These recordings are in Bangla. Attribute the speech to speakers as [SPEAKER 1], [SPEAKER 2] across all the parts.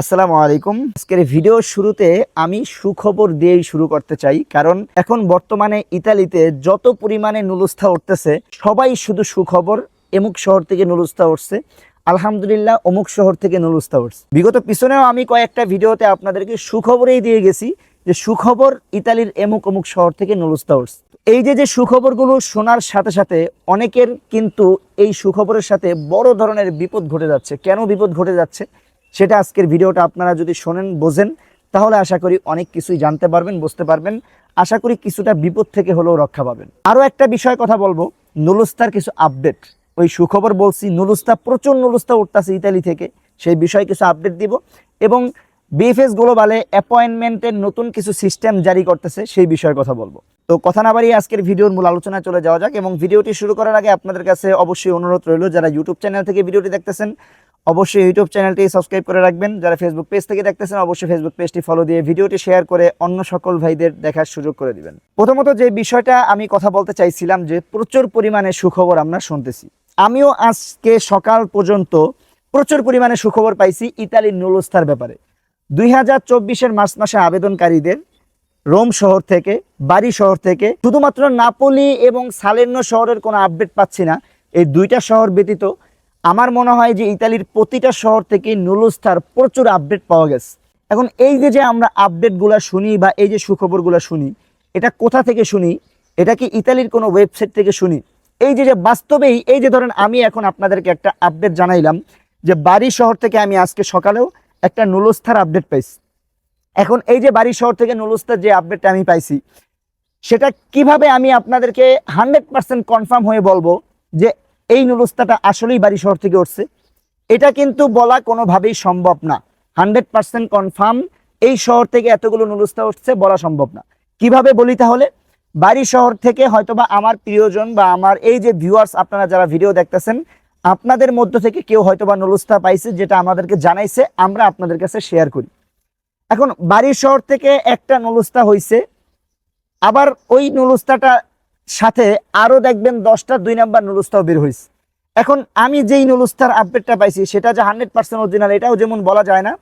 [SPEAKER 1] আসসালামু আলাইকুম। আজকের ভিডিও শুরুতে আমি সুখবর দিয়েই শুরু করতে চাই, কারণ এখন বর্তমানে ইতালিতে যত পরিমাণে নুলুস্থা উঠতেছে, সবাই শুধু সুখবর, এমুক শহর থেকে নুলুস্থা উঠছে। আলহামদুলিল্লাহ, অমুক শহর থেকে নুলুস্থা উঠছে। বিগত পিছনেও আমি কয়েকটা ভিডিওতে আপনাদেরকে সুখবরেই দিয়ে গেছি যে সুখবর ইতালির এমুক অমুক শহর থেকে নুলুস্থা উঠছে। এই যে যে সুখবরগুলো শোনার সাথে সাথে অনেকের কিন্তু এই সুখবরের সাথে বড় ধরনের বিপদ ঘটে যাচ্ছে। কেন বিপদ ঘটে যাচ্ছে? সেটা আজকের ভিডিওটা আপনারা যদি শোনেন, বোঝেন, তাহলে আশা করি অনেক কিছুই জানতে পারবেন, বুঝতে পারবেন। আশা করি কিছুটা বিপদ থেকে হলেও রক্ষা পাবেন। আরও একটা বিষয় কথা বলব, নুলুস্তার কিছু আপডেট ওই সুখবর বলছি, নুলুস্তা, প্রচুর নুলুস্তা উঠতেছে ইতালি থেকে, সেই বিষয়ে কিছু আপডেট দিব। এবং বিএফএস গ্লোবালে অ্যাপয়েন্টমেন্টের নতুন কিছু সিস্টেম জারি করতেছে, সেই বিষয়ে কথা বলব। তো কথা না বাড়িয়ে আজকের ভিডিওর মূল আলোচনায় চলে যাওয়া যাক, এবং ভিডিওটি শুরু করার আগে আপনাদের কাছে অবশ্যই অনুরোধ রইল, যারা ইউটিউব চ্যানেল থেকে ভিডিওটি দেখতেছেন অবশ্যই ইউটিউব চ্যানেলটি সাবস্ক্রাইব করে রাখবেন। যারা ফেসবুক পেজ থেকে দেখতেছেন, অবশ্যই ফেসবুক পেজটি ফলো দিয়ে ভিডিওটি শেয়ার করে অন্য সকল ভাইদের দেখার সুযোগ করে দিবেন। প্রথমত যে বিষয়টা আমি কথা বলতে চাইছিলাম যে প্রচুর পরিমাণে সুখবর আমরা শুনতেছি। আমিও আজকে সকাল পর্যন্ত প্রচুর পরিমাণে সুখবর পাইছি ইতালির নুলস্থার ব্যাপারে। দুই হাজার চব্বিশের মার্চ মাসে আবেদনকারীদের রোম শহর থেকে বাড়ি শহর থেকে, শুধুমাত্র নাপোলি এবং সালের্নো শহরের কোনো আপডেট পাচ্ছি না। এই দুইটা শহর ব্যতীত আমার মনে হয় যে ইতালির প্রতিটা শহর থেকে নুলুস্থার প্রচুর আপডেট পাওয়া গেছে। এখন এই যে যে আমরা আপডেটগুলো শুনি বা এই যে সুখবরগুলো শুনি, এটা কোথা থেকে শুনি? এটা কি ইতালির কোনো ওয়েবসাইট থেকে শুনি? এই যে যে বাস্তবেই, এই যে ধরেন আমি এখন আপনাদেরকে একটা আপডেট জানাইলাম যে বাড়ি শহর থেকে আমি আজকে সকালেও একটা নুলুস্থার আপডেট পাইছি। এখন এই যে বাড়ি শহর থেকে নুলুস্তার যে আপডেটটা আমি পাইছি, সেটা কীভাবে আমি আপনাদেরকে হান্ড্রেড পার্সেন্ট কনফার্ম হয়ে বলব যে এই নুলুস্তাটা আসলেই বাড়ি শহর থেকে উঠছে। এটা কিন্তু বলা কোনোভাবেই সম্ভব না। হান্ড্রেড পার্সেন্ট কনফার্ম, এই শহর থেকে এতগুলো নুলুস্তা উঠছে বলা সম্ভব না। কীভাবে বলি তাহলে? বাড়ি শহর থেকে হয়তোবা আমার প্রিয়জন বা আমার এই যে ভিউয়ার্স আপনারা যারা ভিডিও দেখতেছেন, আপনাদের মধ্য থেকে কেউ হয়তোবা নুলুস্তা পাইছে যেটা আমাদেরকে জানাইছে, আমরা আপনাদের কাছে শেয়ার করি। এখন বাড়ি শহর থেকে একটা নুলুস্তা হইছে, আবার ওই নুলুস্তাটা সাথে আরও দেখবেন দশটা দুই নাম্বার নুলুস্তাও বের হয়েছে এখন আমি যেই নুলুস্তার আপডেটটা পাইছি, সেটা যে হান্ড্রেড পার্সেন্ট অরিজিনাল এটাও যেমন বলা যায় না,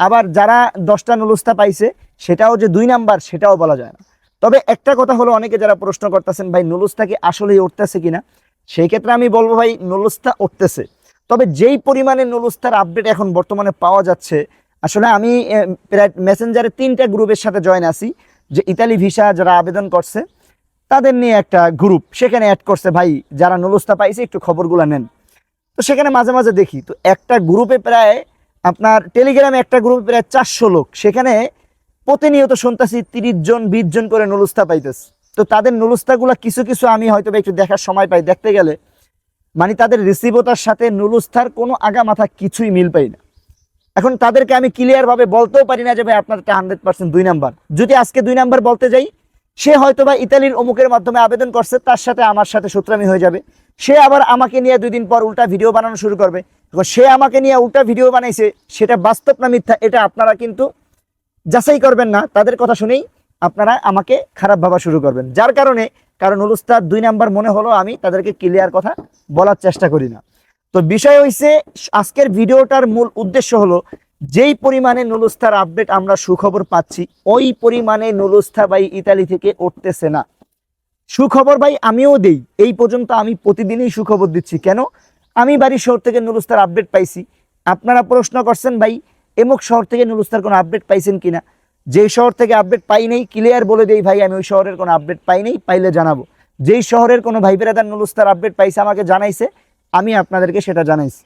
[SPEAKER 1] আবার যারা দশটা নুলুস্তা পাইছে, সেটাও যে দুই নাম্বার, সেটাও বলা যায় না। তবে একটা কথা হলো, অনেকে যারা প্রশ্ন করতেছেন, ভাই নুলুস্তা কি আসলেই উঠতেছে কিনা? সেই ক্ষেত্রে আমি বলব, ভাই নুলুস্তা উঠতেছে। তবে যেই পরিমাণে নুলুস্তার আপডেট এখন বর্তমানে পাওয়া যাচ্ছে, আসলে আমি প্রায় মেসেঞ্জারে তিনটা গ্রুপের সাথে জয়েন আছি, যে ইতালি ভিসা যারা আবেদন করছে তাদের নিয়ে একটা গ্রুপ সেখানে অ্যাড করছে, ভাই, যারা নুলুস্তা পাইছে, একটু খবরগুলো নেন। তো সেখানে মাঝে মাঝে দেখি, তো একটা গ্রুপে প্রায় আপনার টেলিগ্রামে একটা গ্রুপে প্রায় চারশো লোক, সেখানে প্রতিনিয়ত শুনতেছি তিরিশ জন, বিশ জন করে নুলুস্তা পাইতেছে। তো তাদের নুলুস্তাগুলো কিছু কিছু আমি হয়তো একটু দেখার সময় পাই, দেখতে গেলে মানে তাদের রিসিভতার সাথে নুলুস্তার কোনো আগা মাথা কিছুই মিল পাই না। এখন তাদেরকে আমি ক্লিয়ার ভাবে বলতেও পারি না যে, ভাই আপনারটা হান্ড্রেড পার্সেন্ট দুই নাম্বার যদি আজকে দুই নাম্বার বলতে যাই সে হয়তো বা ইতালির অমুকের মাধ্যমে আবেদন করছে, তার সাথে আমার সাথে সূত্রামি হয়ে যাবে। সে আবার আমাকে নিয়ে দুই দিন পর উল্টা ভিডিও বানানো শুরু করবে। সে আমাকে নিয়ে উল্টা ভিডিও বানাইছে, সেটা বাস্তব না মিথ্যা, এটা আপনারা কিন্তু যাচাই করবেন না। তাদের কথা শুনেই আপনারা আমাকে খারাপ ভাবা শুরু করবেন। যার কারণে, কারণ উলুস্তার দুই নাম্বার মনে হলো আমি তাদেরকে ক্লিয়ার কথা বলার চেষ্টা করি না। তো বিষয় হইছে, আজকের ভিডিওটার মূল উদ্দেশ্য হলো যেই পরিমাণে নুলুস্তার আপডেট আমরা সুখবর পাচ্ছি, ওই পরিমাণে নুলুস্তা ভাই ইতালি থেকে উঠতেছে না। সুখবর ভাই আমিও দেই, এই পর্যন্ত আমি প্রতিদিনই সুখবর দিচ্ছি। কেন? আমি বাড়ির শহর থেকে নুলুস্তার আপডেট পাইছি। আপনারা প্রশ্ন করছেন ভাই, এমুক শহর থেকে নুলুস্তার কোনো আপডেট পাইছেন কিনা? যেই শহর থেকে আপডেট পাই নেই ক্লিয়ার বলে দেই ভাই, আমি ওই শহরের কোনো আপডেট পাই নেই, পাইলে জানাব। যেই শহরের কোনো ভাই বেরাদার নুলুস্তার আপডেট পাইছে, আমাকে জানাইছে, আমি আপনাদেরকে সেটা জানাইছি।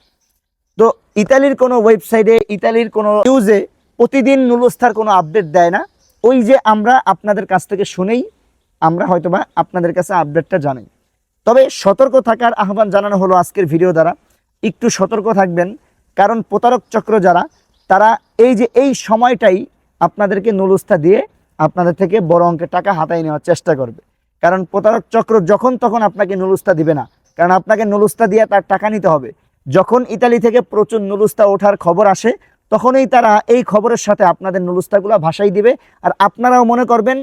[SPEAKER 1] তো ইতালির কোনো ওয়েবসাইটে ইতালির কোনো নিউজে প্রতিদিন নুলুস্থার কোনো আপডেট দেয় না। ওই যে আমরা আপনাদের কাছ থেকে শুনেই আমরা হয়তোবা আপনাদের কাছে আপডেটটা জানাই। তবে সতর্ক থাকার আহ্বান জানানো হলো আজকের ভিডিও দ্বারা। একটু সতর্ক থাকবেন, কারণ প্রতারক চক্র যারা, তারা এই যে এই সময়টাই আপনাদেরকে নুলুস্তা দিয়ে আপনাদের থেকে বড় অঙ্কের টাকা হাতায় নেওয়ার চেষ্টা করবে। কারণ প্রতারক চক্র যখন তখন আপনাকে নুলুস্তা দিবে না। কারণ আপনাকে নুলুস্তা দিয়ে তার টাকা নিতে হবে। যখন ইতালি থেকে প্রচুর নুলুস্তা ওঠার খবর আসে, তখনই তারা এই খবরের সাথে আপনাদের নুলুস্তাগুলো ভাসাই দিবে। আর আপনারাও মনে করবেন,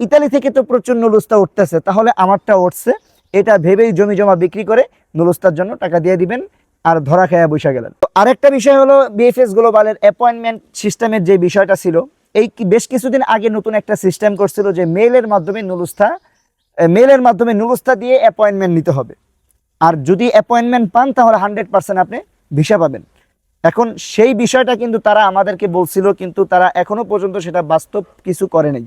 [SPEAKER 1] ইতালি থেকে তো প্রচুর নুলুস্তা উঠতেছে, তাহলে আমারটা উঠছে। এটা ভেবেই জমি জমা বিক্রি করে নুলুস্তার জন্য টাকা দিয়ে দিবেন, আর ধরা খেয়া বসে গেলেন। তো আরেকটা বিষয় হলো বিএফএস গ্লোবালের অ্যাপয়েন্টমেন্ট সিস্টেমের যে বিষয়টা ছিল, এই বেশ কিছুদিন আগে নতুন একটা সিস্টেম করছিল যে মেলের মাধ্যমে নুলুস্থা মেলের মাধ্যমে নুলুস্থা দিয়ে অ্যাপয়েন্টমেন্ট নিতে হবে। আর যদি অ্যাপয়েন্টমেন্ট পান, তাহলে হান্ড্রেড পার্সেন্ট আপনি ভিসা পাবেন। এখন সেই বিষয়টা কিন্তু তারা আমাদেরকে বলছিল, কিন্তু তারা এখনও পর্যন্ত সেটা বাস্তব কিছু করে নাই।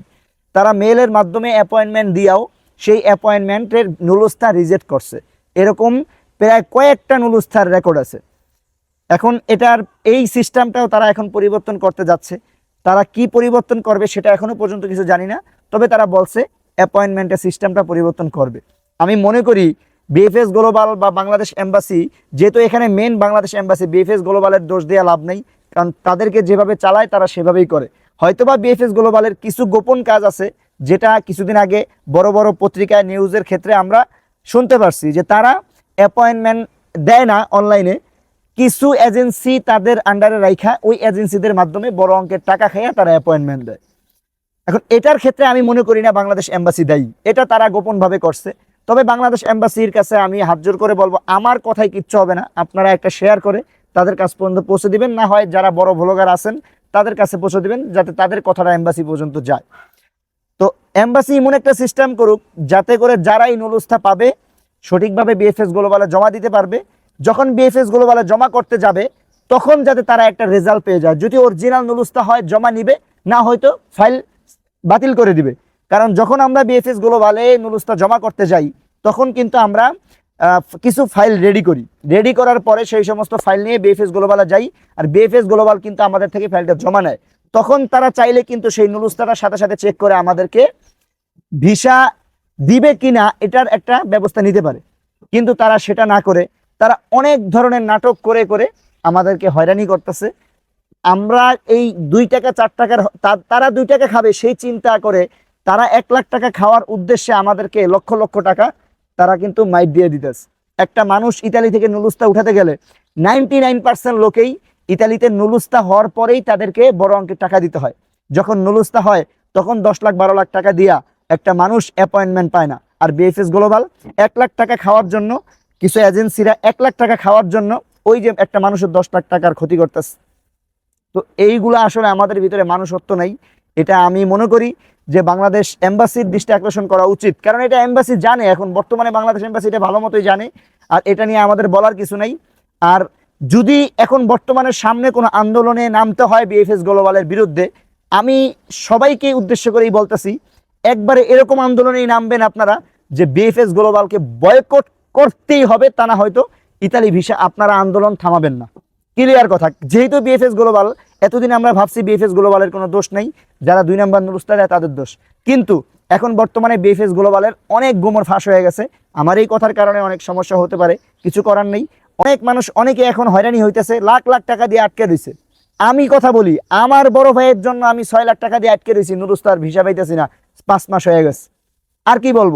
[SPEAKER 1] তারা মেলের মাধ্যমে অ্যাপয়েন্টমেন্ট দিয়াও সেই অ্যাপয়েন্টমেন্টের নুলুস্থা রিজেক্ট করছে। এরকম প্রায় কয়েকটা নুলুস্থার রেকর্ড আছে। এখন এটার এই সিস্টেমটাও তারা এখন পরিবর্তন করতে যাচ্ছে। তারা কি পরিবর্তন করবে সেটা এখনও পর্যন্ত কিছু জানি না, তবে তারা বলছে অ্যাপয়েন্টমেন্টের সিস্টেমটা পরিবর্তন করবে। আমি মনে করি বিএফএস গ্লোবাল বা বাংলাদেশ এম্বাসি যেহেতু এখানে মেন বাংলাদেশ এম্বাসি বিএফএস গ্লোবালের দোষ দেওয়া লাভ নেই। কারণ তাদেরকে যেভাবে চালায়, তারা সেভাবেই করে। হয়তোবা বিএফএস গ্লোবালের কিছু গোপন কাজ আছে, যেটা কিছুদিন আগে বড় বড় পত্রিকায় নিউজের ক্ষেত্রে আমরা শুনতে পারছি যে তারা অ্যাপয়েন্টমেন্ট দেয় না অনলাইনে কিছু এজেন্সি তাদের আন্ডারে রাইখা, ওই এজেন্সিদের মাধ্যমে বড় অঙ্কের টাকা খাইয়া তারা অ্যাপয়েন্টমেন্ট দেয়। এখন এটার ক্ষেত্রে আমি মনে করি না বাংলাদেশ এম্বাসি দায়ী। এটা তারা গোপনভাবে করছে। তবে বাংলাদেশ এম্বাসির কাছে আমি হাত জোর করে বলব, আমার কথাই কিচ্ছু হবে না। আপনারা একটা শেয়ার করে তাদের কাছ পর্যন্ত পৌঁছে দিবেন। না হয় যারা বড় ভ্লগার আছেন, তাদের কাছে পৌঁছে দিবেন যাতে তাদের কথাটা এম্বাসি পর্যন্ত যায়। তো এম্বাসি এমন একটা সিস্টেম করুক, যাতে করে যারা এই নুলুস্থা পাবে, সঠিকভাবে বিএফএস গ্লোবালে জমা দিতে পারবে। যখন বিএফএস গ্লোবালে জমা করতে যাবে, তখন যাতে তারা একটা রেজাল্ট পেয়ে যায়। যদি অরিজিনাল নুলুস্থা হয়, জমা নিবে, না হয়তো ফাইল বাতিল করে দিবে। কারণ যখন আমরা বিএফএস গ্লোবালে নুলুস্থা জমা করতে যাই, তখন কিন্তু আমরা কিছু ফাইল রেডি করি। রেডি করার পরে সেই সমস্ত ফাইল নিয়ে বিএফএস গ্লোবালে যাই, আর বিএফএস গ্লোবাল কিন্তু আমাদের থেকে ফাইলটা জমা নেয়। তখন তারা চাইলে কিন্তু সেই নুলুস্তাটার সাথে সাথে চেক করে আমাদেরকে ভিসা দিবে কিনা এটার একটা ব্যবস্থা নিতে পারে। কিন্তু তারা সেটা না করে, তারা অনেক ধরনের নাটক করে করে আমাদেরকে হয়রানি করতেছে। আমরা এই দুই টাকা, চার টাকার তারা দুই টাকা খাবে, সেই চিন্তা করে তারা এক লাখ টাকা খাওয়ার উদ্দেশ্যে আমাদেরকে লক্ষ লক্ষ টাকা তারা কিন্তু মাইট দিয়ে দিতেছে। একটা মানুষ ইতালি থেকে নুলুস্তা উঠাতে গেলে নাইনটি নাইন পার্সেন্ট লোকেই ইতালিতে নুলুস্তা হওয়ার পরেই তাদেরকে বড় অঙ্কের টাকা দিতে হয়। যখন নুলুস্তা হয়, তখন দশ লাখ, বারো লাখ টাকা দিয়া একটা মানুষ অ্যাপয়েন্টমেন্ট পায় না। আর বিএফএস গ্লোবাল এক লাখ টাকা খাওয়ার জন্য, কিছু এজেন্সিরা এক লাখ টাকা খাওয়ার জন্য ওই যে একটা মানুষের দশ লাখ টাকার ক্ষতি করতেছে। তো এইগুলো আসলে আমাদের ভিতরে মানুষত্ব নেই। এটা আমি মনে করি যে বাংলাদেশ এম্বাসির দৃষ্টি আকর্ষণ করা উচিত। কারণ এটা এম্বাসি জানে, এখন বর্তমানে বাংলাদেশ এম্বাসি এটা ভালো মতোই জানে, আর এটা নিয়ে আমাদের বলার কিছু নেই। আর যদি এখন বর্তমানে সামনে কোনো আন্দোলনে নামতে হয় বিএফএস গ্লোবালের বিরুদ্ধে, আমি সবাইকে উদ্দেশ্য করেই বলতেছি, একবারে এরকম আন্দোলনেই নামবেন আপনারা যে বিএফএস গ্লোবালকে বয়কট করতেই হবে, তা না হয়তো ইতালি ভিসা আপনারা আন্দোলন থামাবেন না। ক্লিয়ার কথা, যেহেতু বিএফএস গ্লোবাল এতদিন আমরা ভাবছি বিএফএস গ্লোবালের কোনো দোষ নেই, যারা দুই নম্বর নুরুস্তা দেয় তাদের দোষ। কিন্তু এখন বর্তমানে বিএফএস গ্লোবালের অনেক গোমর ফাঁস হয়ে গেছে। আমার এই কথার কারণে অনেক সমস্যা হতে পারে, কিছু করার নেই। অনেক মানুষ, অনেকে এখন হয়রানি হইতেছে, লাখ লাখ টাকা দিয়ে আটকে রয়েছে আমি কথা বলি, আমার বড় ভাইয়ের জন্য আমি ছয় লাখ টাকা দিয়ে আটকে রয়েছি নুরুস্তার ভিসা পাইতেছি না, পাঁচ মাস হয়ে গেছে। আর কি বলব?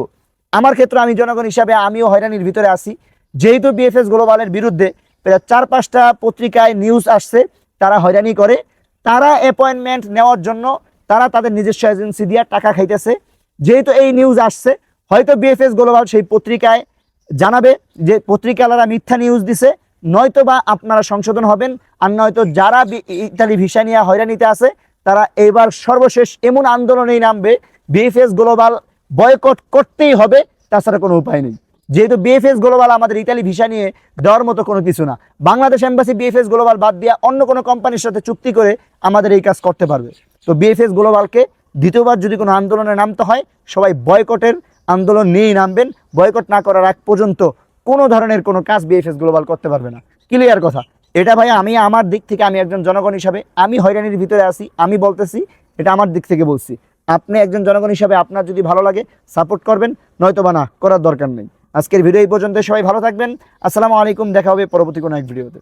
[SPEAKER 1] আমার ক্ষেত্রে আমি জনগণ হিসাবে আমিও হয়রানির ভিতরে আছি। যেহেতু বিএফএস গ্লোবালের বিরুদ্ধে প্রায় চার পাঁচটা পত্রিকায় নিউজ আসছে তারা হয়রানি করে, তারা অ্যাপয়েন্টমেন্ট নেওয়ার জন্য তারা তাদের নিজস্ব এজেন্সি দিয়ে টাকা খাইতেছে। যেহেতু এই নিউজ আসছে, হয়তো বিএফএস গ্লোবাল সেই পত্রিকায় জানাবে যে পত্রিকালারা মিথ্যা নিউজ দিছে নয়তো বা আপনারা সংশোধন হবেন, আর নয়তো যারা ইতালি ভিসা নিয়ে হয়রানিতে আছে, তারা এবার সর্বশেষ এমন আন্দোলনেই নামবে। বিএফএস গ্লোবাল বয়কট করতেই হবে, তাছাড়া কোনো উপায় নেই। যেহেতু বিএফএস গ্লোবাল আমাদের ইতালি ভিসা নিয়ে দেওয়ার মতো কোনো কিছু না। বাংলাদেশ এম্বাসি বিএফএস গ্লোবাল বাদ দিয়ে অন্য কোনো কোম্পানির সাথে চুক্তি করে আমাদের এই কাজ করতে পারবে। তো বিএফএস গ্লোবালকে দ্বিতীয়বার যদি কোনো আন্দোলনে নামতে হয়, সবাই বয়কটের আন্দোলন নিয়েই নামবেন। বয়কট না করার আগ পর্যন্ত কোনো ধরনের কোনো কাজ বিএফএস গ্লোবাল করতে পারবে না। ক্লিয়ার কথা? এটা ভাই আমি আমার দিক থেকে আমি একজন জনগণ হিসাবে, আমি হয়রানির ভিতরে আছি, আমি বলতেছি, এটা আমার দিক থেকে বলছি। আপনি একজন জনগণ হিসাবে আপনার যদি ভালো লাগে সাপোর্ট করবেন নয়তো বা না, করার দরকার নেই। আজকের ভিডিও এই পর্যন্ত সবাই ভালো থাকবেন। আসসালামু আলাইকুম। দেখা হবে পরবর্তী কোনো এক ভিডিওতে।